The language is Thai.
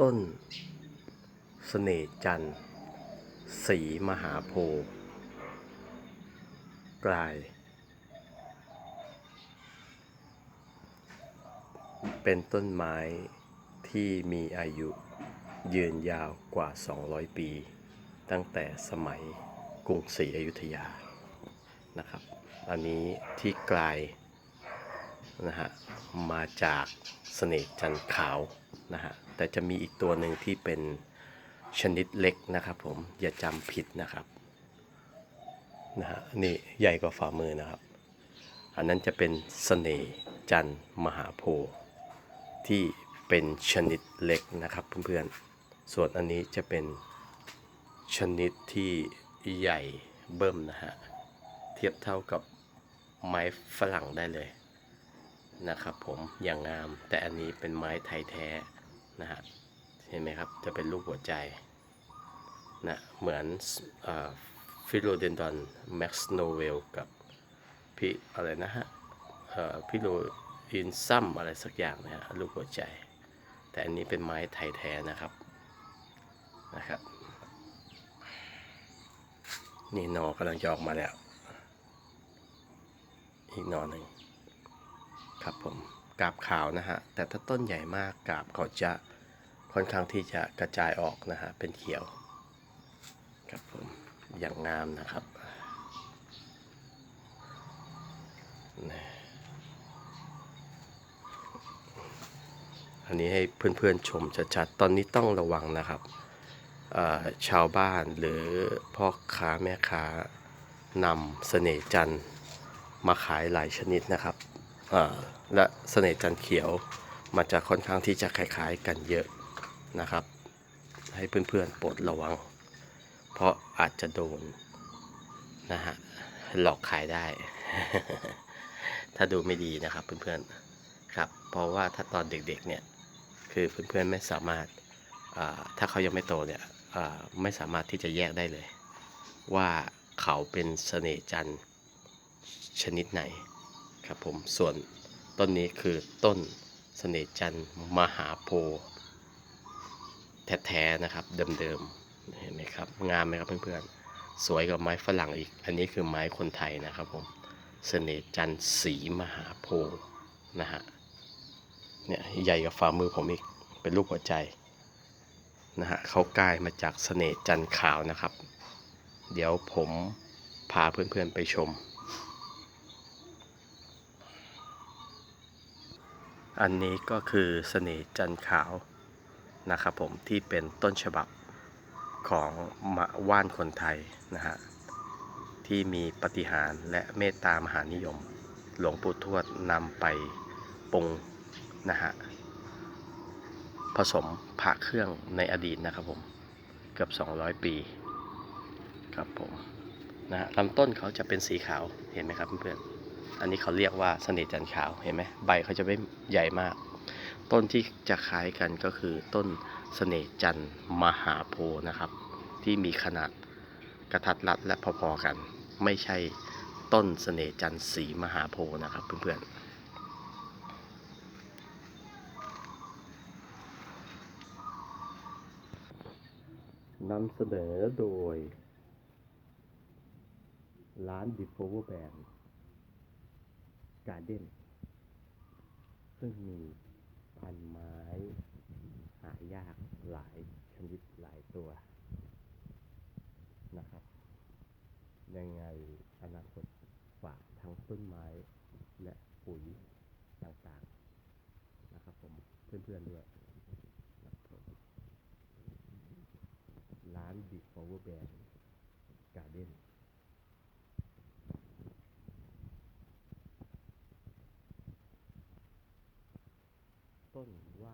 ต้นเสน่จันทร์ สีมหาโพธิ์กลาย เป็นต้นไม้ที่มีอายุยืนยาวกว่า 200 ปี ตั้งแต่สมัยกรุงศรีอยุธยานะครับ อันนี้ที่กลายนะฮะมาจากเสน่จันทร์ขาวนะฮะ แต่จะมีอีกตัวหนึ่งที่เป็นชนิดเล็กนะครับผมอย่าจำผิดนะครับนะฮะนี่ใหญ่กว่าฝ่ามือนะครับ อันนั้นจะเป็นเสน่ห์จันมหาโพธิ์ที่เป็นชนิดเล็กนะครับเพื่อนๆ ส่วนอันนี้จะเป็นชนิดที่ใหญ่เบิ่มนะฮะ เทียบเท่ากับไม้ฝรั่งได้เลยนะครับผมอย่างงามแต่อันนี้เป็นไม้ไทยแท้ นะฮะเห็นไหมครับจะเป็นรูปหัวใจนะเหมือนฟิโลเดนดอนแม็กซ์โนเวลกับพี่อะไรนะฮะพิโลอินซัมอะไรสักอย่างนะฮะรูปหัวใจ แต่อันนี้เป็นไม้ไทยแท้นะครับนะครับนี่นอกำลังจะออกมาแล้ว อีกนอหนึ่งครับผม กาบขาวนะฮะ แต่ถ้าต้นใหญ่มากกาบเขาจะค่อนข้างที่จะกระจายออกนะฮะ เป็นเขียว ครับผม อย่างงามนะครับนี่อันนี้ให้เพื่อนๆชมชัดๆ ตอนนี้ต้องระวังนะครับ ชาวบ้านหรือพ่อค้าแม่ค้านำเสน่จันมาขายหลายชนิดนะครับ และเสน่ห์จันเขียวมันจะค่อนข้างที่จะคล้ายๆกันเยอะนะครับ ให้เพื่อนๆโปรดระวัง เพราะอาจจะโดนนะฮะหลอกขายได้ ถ้าดูไม่ดีนะครับเพื่อนๆครับ เพราะว่าถ้าตอนเด็กๆเนี่ยคือเพื่อนๆไม่สามารถถ้าเขายังไม่โตเนี่ยไม่สามารถที่จะแยกได้เลย ว่าเขาเป็นเสน่ห์จันชนิดไหน ครับผมส่วนต้นนี้คือต้นเสน่จันมหาโพแท้ๆนะครับเดิมๆเห็นไหมครับงามไหมครับเพื่อนๆสวยกว่าไม้ฝรั่งอีก อันนี้คือไม้คนไทยนะครับผมเสน่จันสีมหาโพนะฮะเนี่ยใหญ่กว่าฝ่ามือผมอีกเป็นรูปหัวใจนะฮะเขากลายมาจากเสน่จันขาวนะครับ เดี๋ยวผมพาเพื่อนๆไปชม อันนี้ก็คือเสน่ห์จันขาวนะครับผมที่เป็นต้นฉบับของมะว่านคนไทยนะฮะที่มีปฏิหารและเมตตามหานิยม หลวงปู่ทวดนำไปปรุงนะฮะผสมพระเครื่องในอดีตนะครับผมเกือบ 200 ปีครับผมนะฮะลำต้นเขาจะเป็นสีขาวเห็นไหมครับเพื่อนๆ อันนี้เขาเรียกว่าเสน่ห์จันทร์ขาวเห็นไหมใบเขาจะไม่ใหญ่มาก ต้นที่จะคล้ายกันก็คือต้นเสน่ห์จันทร์มหาโพนะครับ ที่มีขนาดกระทัดรัดและพอๆกัน ไม่ใช่ต้นเสน่ห์จันทร์สีมหาโพนะครับ เพื่อนๆนำเสนอโดย ร้านดิฟโฟเวอร์แบน การ์เด้นซึ่งมีพันไม้หายากหลายชนิดหลายตัวนะครับ ยังไงอนาคตฝากทั้งต้นไม้และปุ๋ยต่างๆนะครับผมเพื่อนๆด้วยร้านบิ๊กฟลาวเวอร์แบนการ์เด้น ต้นว่